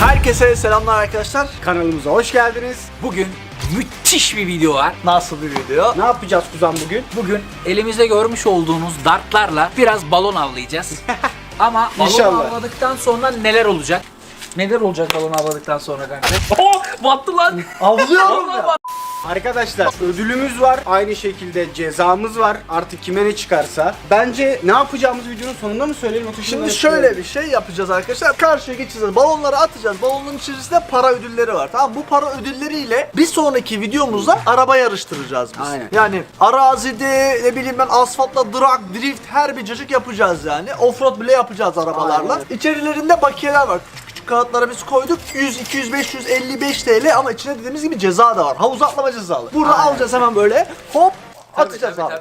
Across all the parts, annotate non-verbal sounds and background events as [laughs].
Herkese selamlar arkadaşlar. Kanalımıza hoş geldiniz. Bugün müthiş bir video var. Nasıl bir video? Ne yapacağız Kuzan bugün? Bugün elimizde görmüş olduğunuz dartlarla biraz balon avlayacağız. [laughs] Ama balon İnşallah. avladıktan sonra neler olacak? Neler olacak balon avladıktan sonra kanka? [laughs] Oh! Battı lan! Avlıyorum ya. Arkadaşlar ödülümüz var. Aynı şekilde cezamız var. Artık kime ne çıkarsa. Bence ne yapacağımız videonun sonunda mı söyleyelim? yoksa Şimdi şöyle bir şey yapacağız arkadaşlar. Karşıya geçeceğiz. Balonları atacağız. Balonun içerisinde para ödülleri var. Tamam Bu para ödülleriyle bir sonraki videomuzda araba yarıştıracağız biz. Aynen. Yani arazide ne bileyim ben asfaltla drag, drift her bir cacık yapacağız yani. Offroad bile yapacağız arabalarla. Aynen. İçerilerinde bakiyeler var. Küçük küçük kağıtlara biz koyduk. 100, 200, 500, 55 TL ama içinde dediğimiz gibi ceza da var. Havuz atlama cezalı. Burada Aynen. alacağız hemen böyle. Hop atacağız abi.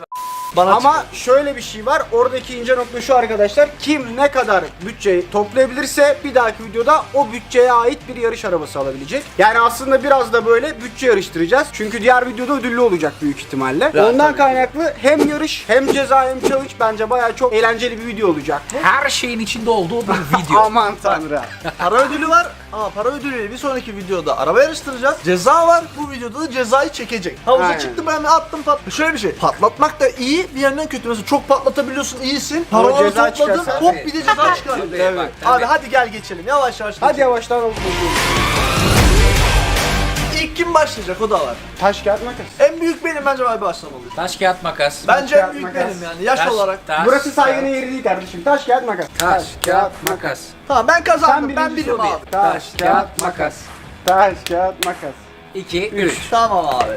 Bana Ama şöyle bir şey var. Oradaki ince nokta şu arkadaşlar. Kim ne kadar bütçeyi toplayabilirse bir dahaki videoda o bütçeye ait bir yarış arabası alabilecek. Yani aslında biraz da böyle bütçe yarıştıracağız. Çünkü diğer videoda ödüllü olacak büyük ihtimalle. Ya, Ondan kaynaklı hem yarış hem ceza hem challenge bence bayağı çok eğlenceli bir video olacak. Her şeyin içinde olduğu bir [laughs] video. Aman tanrım. Para ödülü var ama para ödülüyle bir sonraki videoda araba yarıştıracağız. Ceza var. Bu videoda da cezayı çekecek. Havuza Aynen. çıktım ben attım pat. Şöyle bir şey. Patlatmak da iyi bir yandan kötü. Mesela çok patlatabiliyorsun iyisin. Ama Paraları ceza topladın. çıkarsa- Hop bir de ceza çıkar. Tabii, bak, tabii. Abi hadi gel geçelim. Yavaş yavaş Hadi geçelim. yavaştan olsun. Kim başlayacak o da var. Taş kağıt makas. En büyük benim bence abi başlamalıyım. Taş kağıt makas. Bence en kağıt, büyük makas. benim yani yaş Taş, olarak. taş, Burası saygının kağıt. yeri değil kardeşim. Taş kağıt makas. Taş, kağıt, makas. Tamam ben kazandım. Sen ben birinci birim abi. Taş kağıt makas. Taş kağıt makas. 2, 3. Tamam abi.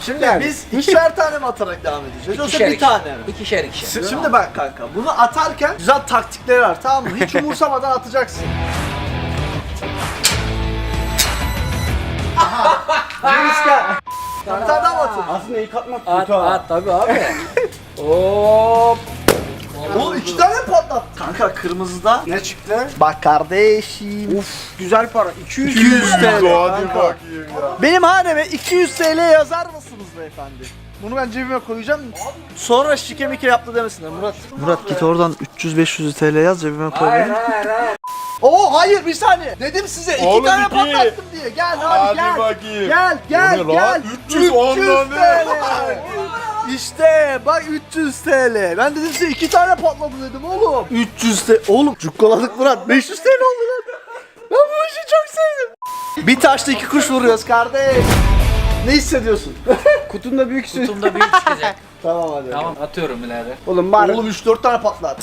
Şimdi Yani. biz [laughs] ikişer tane mi atarak devam edeceğiz yoksa bir tane mi? İkişer ikişer. Şimdi bak kanka bunu atarken güzel taktikleri var tamam mı? Hiç [laughs] umursamadan atacaksın. Bir tane daha mı atın? Aslında ilk atmak At, kötü ha. at tabii abi. [laughs] Hop. Oğlum iki tane patlat. Kanka kırmızıda. Ne çıktı? Bak kardeşim. Uf güzel para. 200 200 TL. Hadi kanka. bakayım ya. Benim haneme 200 TL yazar mısınız beyefendi? Bunu ben cebime koyacağım. Sonra şike mike yaptı demesinler Murat. Murat git oradan 300-500 TL yaz cebime koy. Hayır hayır hayır. Oo hayır bir saniye. Dedim size iki Oğlum tane iki. patlattım diye. Gel abi Hadi gel. bakayım. Gel gel O ne gel. lan? 310 lan ne? TL. İşte bak 300 TL. Ben dedim size iki tane patladı dedim oğlum. 300 TL. Oğlum cukkaladık Murat. 500 TL oldu lan. Ben bu işi çok sevdim. Bir taşla iki kuş vuruyoruz kardeş. Ne hissediyorsun? [laughs] Kutunda büyük istiyorsun. Kutumda büyük çıkacak. [laughs] tamam hadi. tamam atıyorum birader. Oğlum bari. Oğlum 3-4 tane patlat.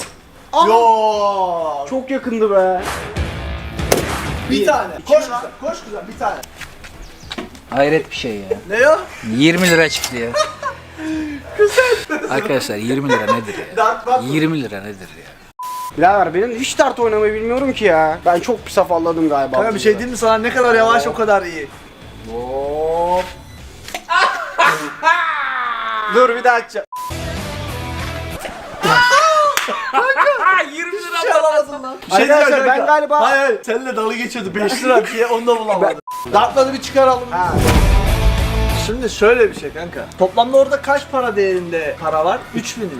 Yo. Çok yakındı be. Bir tane. Koş güzel. Koş güzel bir tane. Hayret bir şey ya. Ne o? 20 lira çıktı ya. [laughs] Arkadaşlar 20 lira nedir ya? Dart bak. 20 lira nedir ya? Birader benim hiç dart oynamayı bilmiyorum ki ya. Ben çok pis afalladım galiba. Kanka bir şey diyeyim mi sana ne kadar yavaş o kadar iyi. Hop. Dur bir daha açacağım. Bir şey alamadın lan. Bir şey Arkadaşlar, diyeceğim ben kanka. galiba- Hayır hayır seninle dalga geçiyordu 5 lira diye onu da bulamadım. Dartları bir çıkaralım. Ha. Şimdi şöyle bir şey kanka. Toplamda orada kaç para değerinde para var? 3000 mi?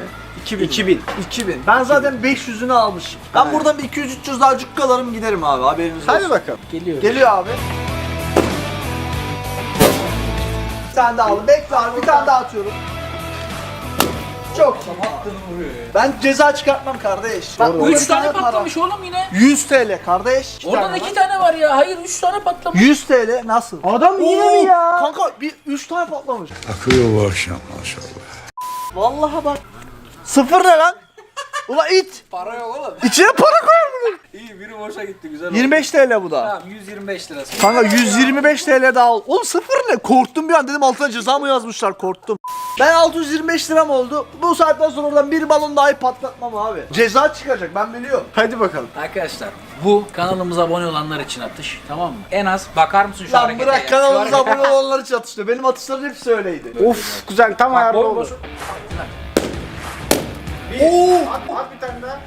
2000. 2000. 2000. Ben zaten 500'ünü almışım. Ben Aynen. buradan bir 200-300 daha cukkalarım giderim abi haberiniz olsun. Hadi bakalım. Geliyor. Geliyor abi. Bir tane daha aldım. Bekle abi bir tane daha atıyorum. Çok. Ben ceza çıkartmam kardeş. Bak, burada 3 bir tane para. patlamış oğlum yine. 100 TL kardeş. İki Oradan tane 2 var. tane var ya. Hayır 3 tane patlamış. 100 TL nasıl? Adam yine mi ya? Kanka bir 3 tane patlamış. Akıyor bu akşam maşallah. Vallahi bak. Sıfır ne lan? [laughs] Ula it. Para yok oğlum. İçine para koyar mı? İyi biri boşa gitti güzel oldu. 25 TL bu da. Tamam 125 lirası. Kanka 125 TL daha al. Oğlum sıfır ne? Korktum bir an dedim altına ceza mı yazmışlar korktum. Ben 625 liram oldu. Bu saatten sonra oradan bir balon dahi patlatmam abi. Ceza çıkacak ben biliyorum. Hadi bakalım. Arkadaşlar bu kanalımıza abone olanlar için atış tamam mı? En az bakar mısın şu Lan harekete bırak ya? kanalımıza Şu hareket- abone olanlar için atıştı. Benim atışlarım hepsi öyleydi. Of kuzen tam Bak, ayarlı bol- oldu. Oo! At, at bir tane daha.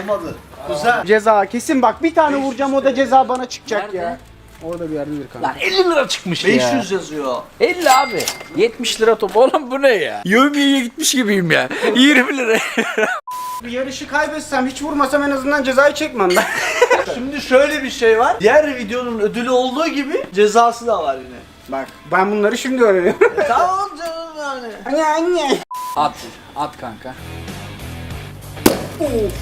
Olmadı. Güzel. Ceza kesin bak bir tane vuracağım o da ceza bana çıkacak ya. Orada bir yerdedir kanka. Lan 50 lira çıkmış ya. 500 yazıyor. 50 abi. 70 lira top. Oğlum bu ne ya? Yövmiyeye gitmiş gibiyim ya. [laughs] 20 lira. Bir yarışı kaybetsem hiç vurmasam en azından cezayı çekmem ben. [laughs] Şimdi şöyle bir şey var. Diğer videonun ödülü olduğu gibi cezası da var yine. Bak ben bunları şimdi öğreniyorum. E, tamam canım yani. anne anne. At. At kanka. Başaramadım.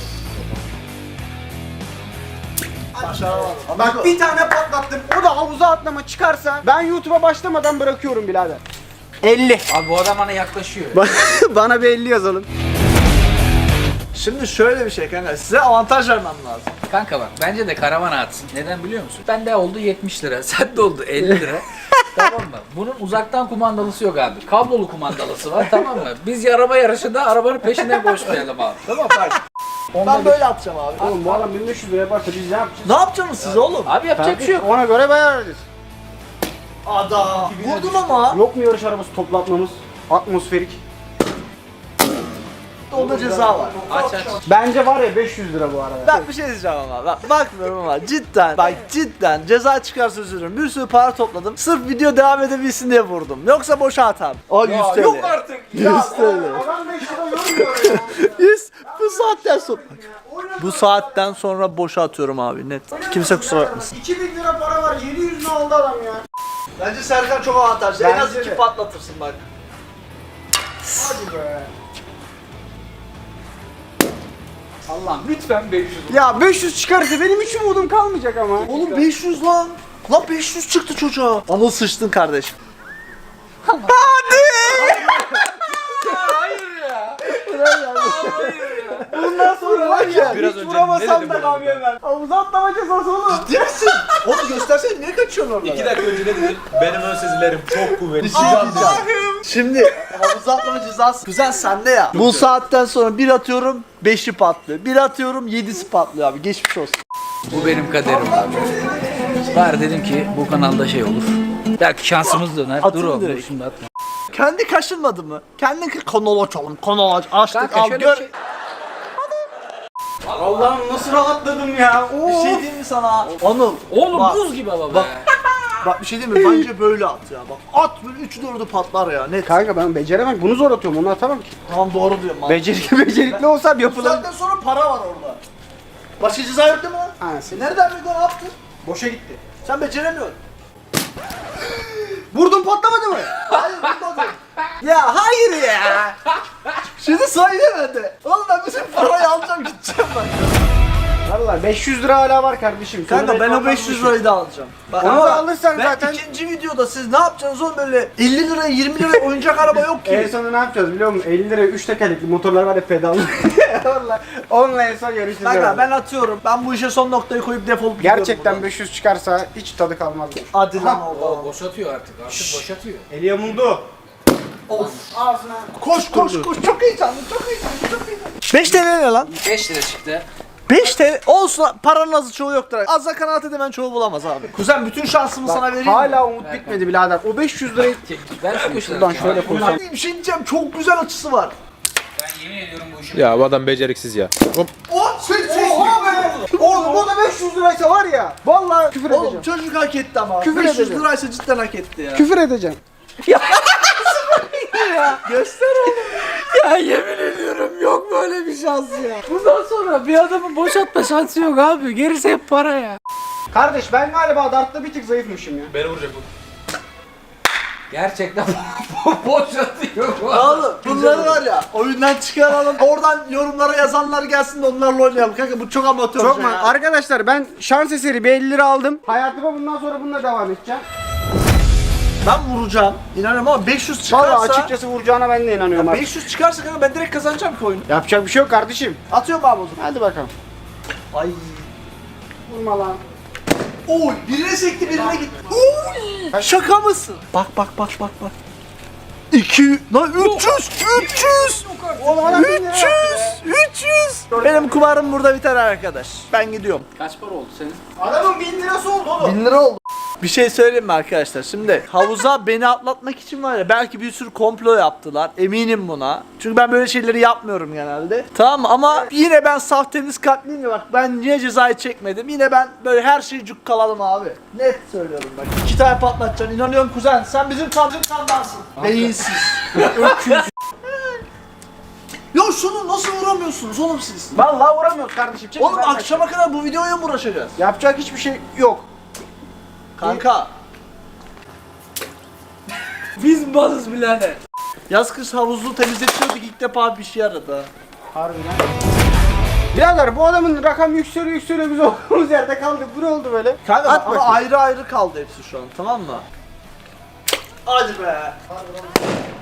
Bak bir tane patlattım. O da havuza atlama çıkarsa ben YouTube'a başlamadan bırakıyorum birader. 50. Abi bu adam bana yaklaşıyor. [laughs] Bana bir 50 yazalım. Şimdi şöyle bir şey kanka size avantaj vermem lazım. Kanka bak bence de karavana atsın. Neden biliyor musun? Bende oldu 70 lira. [laughs] Sende oldu 50 lira. [laughs] tamam mı? Bunun uzaktan kumandalısı yok abi. Kablolu kumandalısı var tamam mı? Biz araba yarışında arabanın peşinden koşmayalım abi. Tamam bak. Ben böyle atacağım abi. Oğlum bu adam 1500 lira yaparsa biz ne yapacağız? Ne yapacaksınız siz oğlum? Abi yapacak bir şey yok. Ona göre bayarız. Ada. Vurdum ama. Yok mu yarış arabası toplatmamız? Atmosferik. Onda ceza var. Aç aç. Bence var ya 500 lira bu arada. Ben bir şey diyeceğim ama bak bakmıyorum ama cidden bak cidden ceza çıkarsa üzülürüm. Bir sürü para topladım. Sırf video devam edebilsin diye vurdum. Yoksa boşa atam. O 100 TL. Yok artık. 100 TL. Adam 5 lira [laughs] 100 bu saatten sonra. Bu saatten sonra boşa atıyorum abi net. Kimse kusura bakmasın. 2000 lira para var 700 ne aldı adam ya. Bence Serkan çok avantajlı. en az iki patlatırsın bak. Hadi be. Allah'ım lütfen 500 Ya 500 çıkarsa benim hiç umudum kalmayacak ama. Oğlum 500 lan. Lan 500 çıktı çocuğa. Anıl sıçtın kardeşim. Ya. [laughs] Bundan sonra var ya Biraz hiç önce vuramasam da dedim kalmıyorum ben. Havuza atlama cezası oğlum. Ciddi misin? Oğlum göstersene niye kaçıyorsun orada? İki dakika önce ne dedin? Benim ön sezilerim çok kuvvetli. Bir şey diyeceğim. Şimdi havuza atlama cezası güzel sende ya. Bu saatten sonra bir atıyorum beşi patlıyor. Bir atıyorum yedisi patlıyor abi. Geçmiş olsun. Bu benim kaderim abi. Bari dedim ki bu kanalda şey olur. Belki şansımız döner. Atın dur oğlum dur şimdi atma. Kendi kaşınmadı mı? Kendin kanal açalım. Kanal aç. Açtık Kanka al şöyle gör. bir şey. Allah'ım nasıl rahatladım ya. Oo. Bir şey diyeyim mi sana? Anıl. Oğlum bak, buz gibi hava be. Bak. Bak bir şey diyeyim mi? Bence böyle at ya. Bak at böyle 3 4'ü patlar ya. Net. Kanka ben beceremem. Bunu zor atıyorum. Onu atamam ki. Tamam doğru diyorum. abi. Becerikli [laughs] becerikli olsam Bu yapılır. saatten sonra para var orada. Başka ceza yok değil mi? Anasını. Nereden bildin ne yaptın? Boşa gitti. Sen beceremiyorsun. Vurdum patlamadı mı? Hayır bulmadın. ya hayır ya. Şimdi sayı bende. Oğlum ben bütün parayı alacağım gideceğim bak. Valla 500 lira hala var kardeşim. Kanka Sonra ben o reklamdan 500 düşün. lirayı da alacağım. Bak, Onu da alırsan ben zaten- ikinci videoda siz ne yapacaksınız oğlum böyle 50 liraya 20 liraya oyuncak araba yok [laughs] En ki. sonunda ne yapacağız biliyor musun? 50 liraya 3 tekerlekli motorlar var ya pedallı. [laughs] Onunla, onunla en son yarışacağız. Kanka ben atıyorum. Ben bu işe son noktayı koyup defolup gidiyorum Gerçekten buradan. 500 çıkarsa hiç tadı kalmaz. Hadi lan O oğlum. boşatıyor artık. Artık boşatıyor. Eli yamuldu. Of. Ağzına. Koş koş koş çok heyecanlı çok heyecanlı çok heyecanlı. 5 TL ne lan? 5 lira çıktı. 5 TL olsun paranın azı çoğu yoktur. Azza kanaat edemen çoğu bulamaz abi. Kuzen bütün şansımı sana vereyim. mi? Hala umut bitmedi birader. O 500 lirayı Ben şu köşeden Şuradan şöyle koysam. Bir şey diyeceğim çok güzel açısı var. Ben yemin ediyorum bu işi. Ya bu adam beceriksiz ya. Hop. O şey şey. Oha be! Oğlum o da 500 liraysa var ya. Vallahi küfür Oğlum edeceğim. çocuk hak etti ama. Küfür 500 edeceğim. liraysa cidden hak etti ya. Küfür edeceğim. [laughs] Göster oğlum. Ya yemin ediyorum yok böyle bir şans ya. Bundan sonra bir adamın boşaltma şansı yok abi. Gerisi hep para ya. Kardeş ben galiba dartta bir tık zayıfmışım ya. Beni vuracak bu. Gerçekten [laughs] boşaltıyor bu adam. Oğlum bunları var ya oyundan çıkaralım. Oradan yorumlara yazanlar gelsin de onlarla oynayalım. Kanka bu çok amatör. Çok ya. mu? Arkadaşlar ben şans eseri bir 50 lira aldım. Hayatıma bundan sonra bununla devam edeceğim. Ben vuracağım. İnanıyorum ama 500 çıkarsa. Vallahi açıkçası vuracağına ben de inanıyorum artık. 500 çıkarsa kanka ben direkt kazanacağım ki oyunu. Yapacak bir şey yok kardeşim. Atıyorum abi o zaman. Hadi bakalım. Ay. Vurma lan. Oy birine sekti birine gitti. Oy. Şaka mısın? Bak bak bak bak bak. 2 lan 300 300 Oğlum adam 300 300 Benim kumarım burada biter arkadaş. Ben gidiyorum. Kaç para oldu senin? Adamın 1000 lirası oldu oğlum. 1000 lira oldu. Bir şey söyleyeyim mi arkadaşlar? Şimdi havuza [laughs] beni atlatmak için var ya belki bir sürü komplo yaptılar. Eminim buna. Çünkü ben böyle şeyleri yapmıyorum genelde. Tamam mı? ama yine ben saf temiz kalpliyim ya bak ben niye cezayı çekmedim. Yine ben böyle her şeyi cukkaladım abi. Net söylüyorum bak. İki tane patlatacaksın. İnanıyorum kuzen. Sen bizim kancım kandansın. Beyinsiz. Öküz. Şunu nasıl vuramıyorsunuz oğlum siz? Vallahi vuramıyoruz kardeşim. Çekil Oğlum ben akşama kadar bu videoya mı uğraşacağız? Yapacak hiçbir şey yok. Kanka. Biz balız birader. Yaz kış havuzu temizletiyorduk ilk defa bir şey aradı. Harbiden. Birader bu adamın rakam yükseliyor yükseliyor biz olduğumuz [laughs] yerde kaldık. Bu ne oldu böyle? Kanka At ama bakayım. ayrı ayrı kaldı hepsi şu an tamam mı? Hadi be.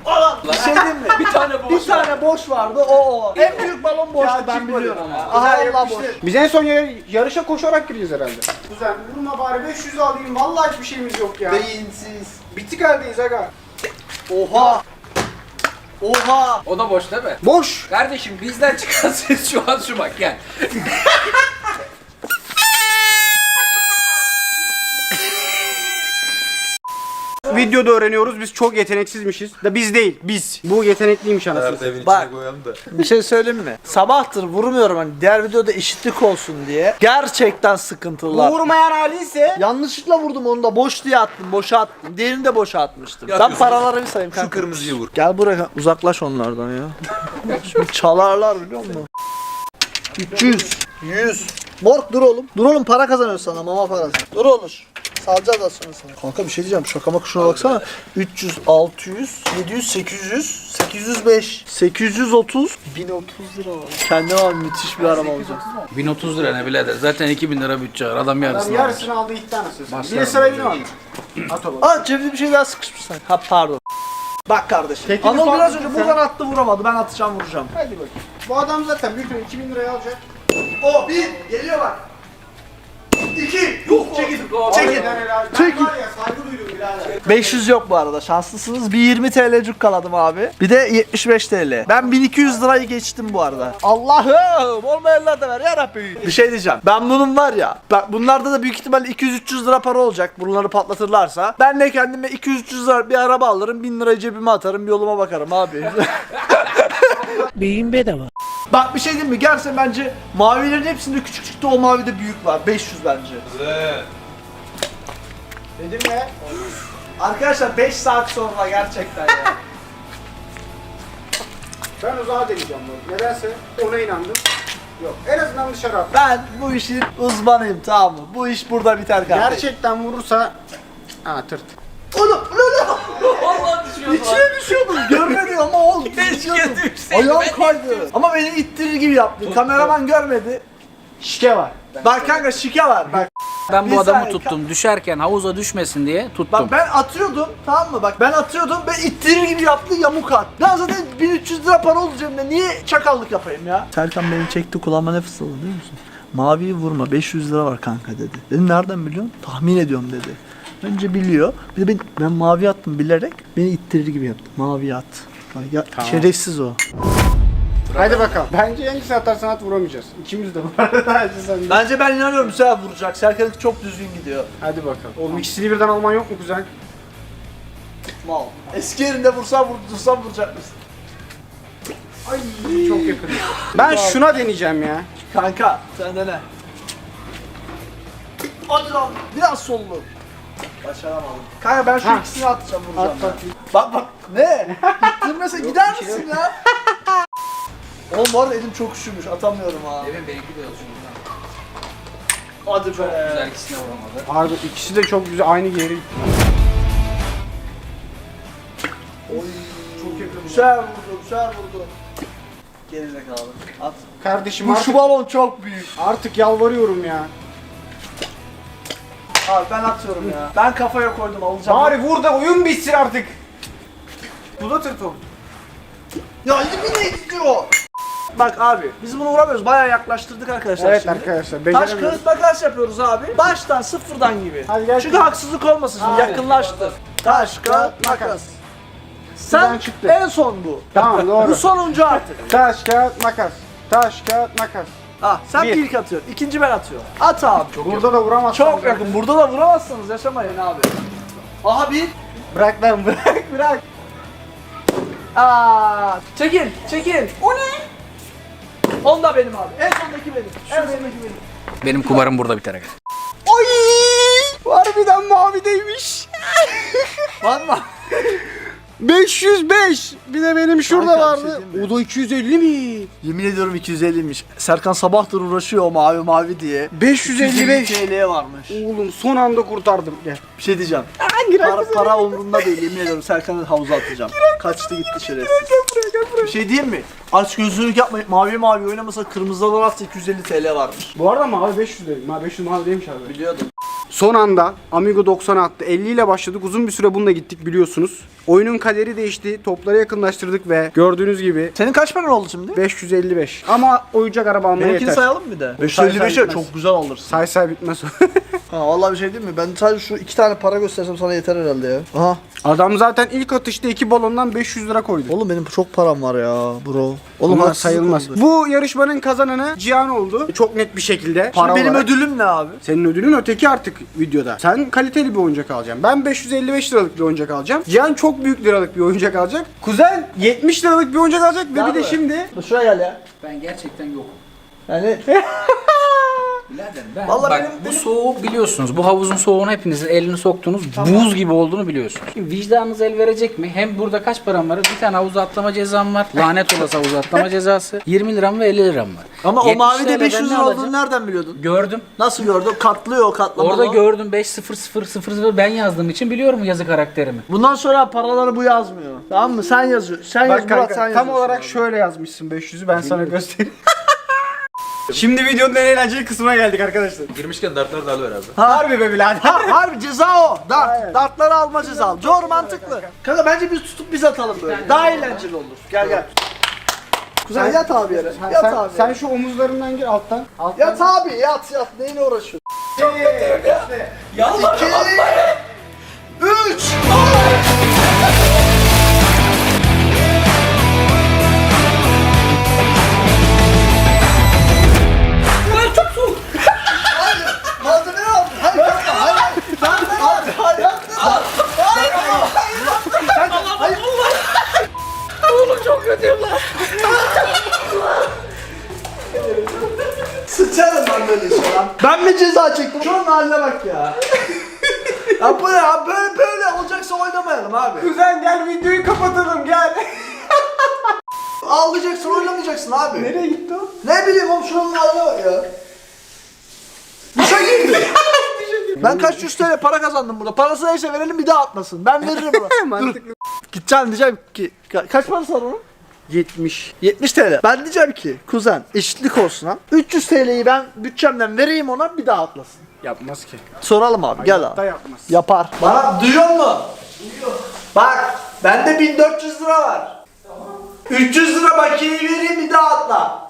Ulan bir şey diyeyim mi? [laughs] Bir tane boş bir tane boş vardı o o. En büyük balon boştu ben biliyorum. Aha Allah boş. Biz en son yar- yarışa koşarak gireceğiz herhalde. Kuzen vurma bari 500 alayım. Vallahi hiçbir şeyimiz yok ya. Beyinsiz. Bitik haldeyiz aga. Oha. Oha. O da boş değil mi? Boş. Kardeşim bizden çıkan ses şu an şu bak gel. [laughs] Videoda öğreniyoruz biz çok yeteneksizmişiz. Da biz değil biz. Bu yetenekliymiş anasını. Evin Bak. içine koyalım da. Bir şey söyleyeyim mi? Sabahtır vurmuyorum hani diğer videoda eşitlik olsun diye. Gerçekten sıkıntılar. Vurmayan hali ise Yanlışlıkla vurdum onu da boş diye attım, boşa attım. Diğerini de boşa atmıştım. Ben Yapıyorsun. paraları bir sayayım Şu kanka. kırmızıyı vur. Gel buraya uzaklaş onlardan ya. Şimdi [laughs] çalarlar biliyor musun? 300, 100. Mork dur oğlum. Dur oğlum para kazanıyorsun sana mama parası. Dur olur. Salacağız az sonra sana. Kanka bir şey diyeceğim. Şakama kuşuna baksana. 300, 600, 700, 800, 805, 830, 1030 lira var. Kendime abi müthiş bir araba alacağım. 1030 lira ne birader. Zaten 2000 lira bütçe var. Adam yarısını almış. yarısını aldı iki tanesi. Bir de sıra benim aldı. At Aa cebimde bir şey daha sıkışmış sanki. Ha pardon. Bak kardeşim. Tekini Anıl biraz önce sen. buradan attı vuramadı. Ben atacağım vuracağım. Hadi bakayım. Bu adam zaten bütün 2000 liraya alacak. O bir geliyor bak. İki. Yok çekil. Çekil. Çekil. var ya saygı duydum birader. 500 yok bu arada şanslısınız. Bir 20 TL cukkaladım abi. Bir de 75 TL. Ben 1200 lirayı geçtim bu arada. Allah'ım olmayanlar da ver ya Rabbi. Bir şey diyeceğim. Ben bunun var ya. Bak bunlarda da büyük ihtimalle 200-300 lira para olacak. Bunları patlatırlarsa. Ben de kendime 200-300 lira bir araba alırım. 1000 lirayı cebime atarım. Bir yoluma bakarım abi. [laughs] [laughs] Beyin bedava. Bak bir şey diyeyim mi? Gerçekten bence mavilerin hepsinde küçük çıktı. O mavide büyük var. 500 bence. Dedim ya. Arkadaşlar 5 saat sonra gerçekten ya. [laughs] Ben uzağa deneyeceğim bunu. Nedense ona inandım. Yok. En azından dışarı at. Ben bu işin uzmanıyım tamam mı? Bu iş burada biter kardeşim. Gerçekten vurursa... Ha tırt. Oğlum oğlum Vallahi düşüyor İçine düşüyordum görmedi ama oldu. [laughs] düşüyordum. Ayağım kaydı. Ama beni ittirir gibi yaptı. Kameraman görmedi. Şike var. Bak kanka şike var. Bak, Ben Bir bu adamı saniye, tuttum. Düşerken havuza düşmesin diye tuttum. bak ben atıyordum tamam mı? Bak ben atıyordum ve ittirir gibi yaptı yamuk at. Ben zaten 1300 lira para oldu cebimde. Niye çakallık yapayım ya? Serkan beni çekti kulağıma ne fısıldadı biliyor musun? Maviyi vurma 500 lira var kanka dedi. Dedim nereden biliyorsun? Tahmin ediyorum dedi. Önce biliyor. Bir de ben, ben mavi attım bilerek beni ittirir gibi yaptı. Mavi at. Bak Ya, Şerefsiz o. Hadi bakalım. Bence hangisi atarsan at vuramayacağız. İkimiz de bu arada. [laughs] Hadi sen de. Bence ben inanıyorum Seher vuracak. Serkan'ınki çok düzgün gidiyor. Hadi bakalım. Oğlum ikisini birden alman yok mu kuzen? Mal. Eski yerinde vursan vurdursan vuracak mısın? Ay çok yakın. Ben şuna deneyeceğim ya. Kanka sen dene. Hadi lan biraz sollu. Başaramadım. Kanka ben şu Ha. ikisini atacağım vuracağım. At ben. bakayım. Bak bak ne? İttirmese gider misin ya? [laughs] Oğlum bu arada elim çok üşümüş atamıyorum ha. Demin benimki de olsun. Hadi Güzel be. ikisine vuramadı. Harbi ikisi de çok güzel aynı yeri. Çok yakın. Şer vurdu, şer vurdu. Gerizekalı. At. Kardeşim Bu artık, şu balon çok büyük. artık yalvarıyorum ya. Abi ben atıyorum ya. Ben kafaya koydum alacağım. Bari vur da oyun bitsin artık. Bu da tırt oldu. Ya yine gidiyor. Bak abi biz bunu vuramıyoruz. Bayağı yaklaştırdık arkadaşlar Evet şimdi. arkadaşlar Taş beceremiyoruz. kağıt makas yapıyoruz abi. Baştan sıfırdan gibi. Hadi gel. Çünkü haksızlık olmasın şimdi Aynen. yakınlaştır. Taş kağıt makas. Sen Buradan çıktı. en son bu. Tamam doğru. Bu sonuncu artık. Taş kağıt makas. Taş kağıt makas. Ah sen Bir. ilk atıyorsun. ikinci ben atıyorum. At abi. Çok, Burada da vuramazsın. çok yakın. Burada da vuramazsınız yaşamayın abi. Aha bir. Bırak lan [laughs] bırak bırak. Aa, çekil, çekil. O ne? Onda benim abi. En sondaki benim. En sondaki benim. Benim kumarım burada biter. aga. Oy! Harbiden mavideymiş. Valla. [laughs] 505. Bir de benim şurada Kanka, bir şey vardı. diyeyim mi? o da 250 mi? Yemin ediyorum 250'ymiş. Serkan sabahtır uğraşıyor mavi mavi diye. 555. 250 TL'ye varmış. Oğlum son anda kurtardım. Gel. Bir şey diyeceğim. Hangi Para, para umurumda değil yemin ediyorum Serkan'ı havuza atacağım. Kaçtı gitti şerefsiz. Bir şey diyeyim mi? Aç gözlülük yapmayın. Mavi mavi oynamasa kırmızıdan atsa 250 TL varmış. Bu arada mavi 500 dedim. Ha 500 mavi değilmiş abi. Biliyordum. Son anda Amigo 90 attı. 50 ile başladık. Uzun bir süre bununla gittik biliyorsunuz. Oyunun kaderi değişti. Topları yakınlaştırdık ve gördüğünüz gibi Senin kaç paran oldu şimdi? 555. Ama oyuncak araba almaya Benimkini yeter. sayalım bir de. Say say 555'e bitmez. çok güzel alırsın. Say say bitmez. [laughs] Ha vallahi bir şey değil mi? Ben sadece şu iki tane para göstersem sana yeter herhalde ya. Aha. Adam zaten ilk atışta iki balondan 500 lira koydu. Oğlum benim çok param var ya bro. Oğlum haksızlık sayılmaz. oldu. Bu yarışmanın kazananı Cihan oldu. Çok net bir şekilde. Şimdi Para benim olarak. ödülüm ne abi? Senin ödülün öteki artık videoda. Sen kaliteli bir oyuncak alacaksın. Ben 555 liralık bir oyuncak alacağım. Cihan çok büyük liralık bir oyuncak alacak. Kuzen 70 liralık bir oyuncak alacak ve bir de şimdi Şuraya gel ya. Ben gerçekten yokum. Yani [laughs] Birader ben Vallahi bak benim- bu soğuğu biliyorsunuz. Bu havuzun soğuğuna hepinizin elini soktuğunuz buz gibi olduğunu biliyorsunuz. Şimdi vicdanınız el verecek mi? Hem burada kaç param var? Bir tane havuza atlama cezam var. Lanet olası havuza atlama cezası. [laughs] 20 liram ve 50 liram var. ama o 70 mavide lirayla 500 ben ne lira alacağım? olduğunu nereden biliyordun? Gördüm. Nasıl gördün? Katlıyor o katlama. Orada gördüm 5 0 0 0 0 ben yazdığım için biliyorum yazı karakterimi. Bundan sonra paraları bu yazmıyor. Tamam mı? Sen yazıyorsun. Sen yaz Bak Murat kanka sen tam yazıyorsun olarak abi. şöyle yazmışsın 500'ü ben sana göstereyim. [laughs] [laughs] Şimdi videonun en eğlenceli kısmına geldik arkadaşlar. Girmişken dartlar da alıver abi. Harbi be birader. Ha, harbi ceza o. Dart. Aynen. Dartları alma ceza. Doğru mantıklı. Kanka bence biz tutup biz atalım böyle. Daha eğlenceli olur. Gel gel. Kuzen yat abi yere. Sen, Yat sen, abi. sen şu omuzlarından gir alttan. alttan. Yat abi yat yat. Neyle uğraşıyorsun? Yalvarırım İki. Üç. Hayır, para kazandım burada. Parası neyse verelim bir daha atmasın. Ben veririm [laughs] ona. Dur. Mantıklı. Gideceğim diyeceğim ki ka- kaç parası var onun? 70. 70 TL. Ben diyeceğim ki kuzen eşitlik olsun ha. 300 TL'yi ben bütçemden vereyim ona bir daha atlasın. Yapmaz ki. Soralım abi gel abi. yapmaz. Yapar. Bana duyuyor musun? Duyuyor. Bak bende 1400 lira var. 300 lira makineyi vereyim bir daha atla.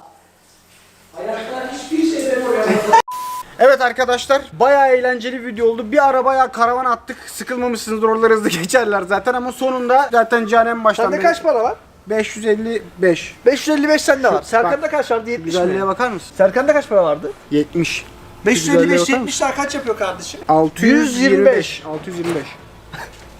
Evet arkadaşlar bayağı eğlenceli bir video oldu. Bir arabaya karavan attık. Sıkılmamışsınızdır oralar hızlı [laughs] geçerler zaten ama sonunda zaten Can en baştan Sende beri- kaç para var? 555. 555 sende var. Serkan'da kaç vardı? 70 Güzelliğe mi? bakar mısın? Serkan'da kaç para vardı? 70. 555 bakar 70'ler kaç yapıyor kardeşim? 625. 625.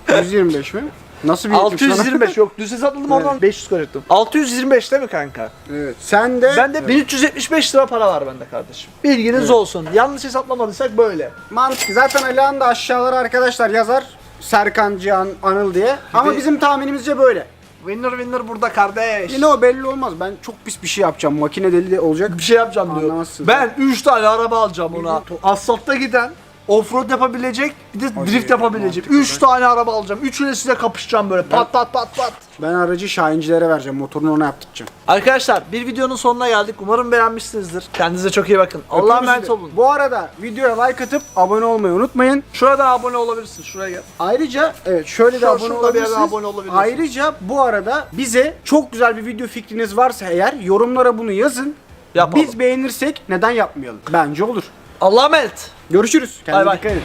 125 mi? Nasıl bir 625 [laughs] yok düz hesapladım oradan 500 koyacaktım. 625 değil mi kanka? Evet. Sen de Bende 1375 lira para var bende kardeşim. Bilginiz olsun. Yanlış hesaplamadıysak böyle. mantıklı. Zaten Alihan da aşağılara arkadaşlar yazar. Serkan, Cihan, Anıl diye. Ama de- bizim tahminimizce böyle. Winner winner burada kardeş. Yine o belli olmaz. Ben çok pis bir şey yapacağım. Makine deli olacak. bir şey yapacağım diyor. Anlamazsın. Ben 3 tane araba alacağım ona. Asfaltta giden, offroad yapabilecek, bir de drift yapabilecek. 3 tane araba alacağım. Üçüne size kapışacağım böyle. Pat pat pat pat. Ben aracı Şahincilere vereceğim. Motorunu ona yaptıracağım. Arkadaşlar bir videonun sonuna geldik. Umarım beğenmişsinizdir. Kendinize çok iyi bakın. Allah'a Öpüyoruz emanet sizi. olun. Bu arada videoya like atıp abone olmayı unutmayın. Şurada abone olabilirsin. Şuraya gel. Ayrıca evet şöyle de Şu- abone şurada bir olabilirsiniz. abone olabilirsiniz. Ayrıca bu arada bize çok güzel bir video fikriniz varsa eğer yorumlara bunu yazın. Yapalım. Biz beğenirsek neden yapmayalım? Bence olur. Allah'a emanet. Görüşürüz. Kendinize Bay bay. dikkat edin.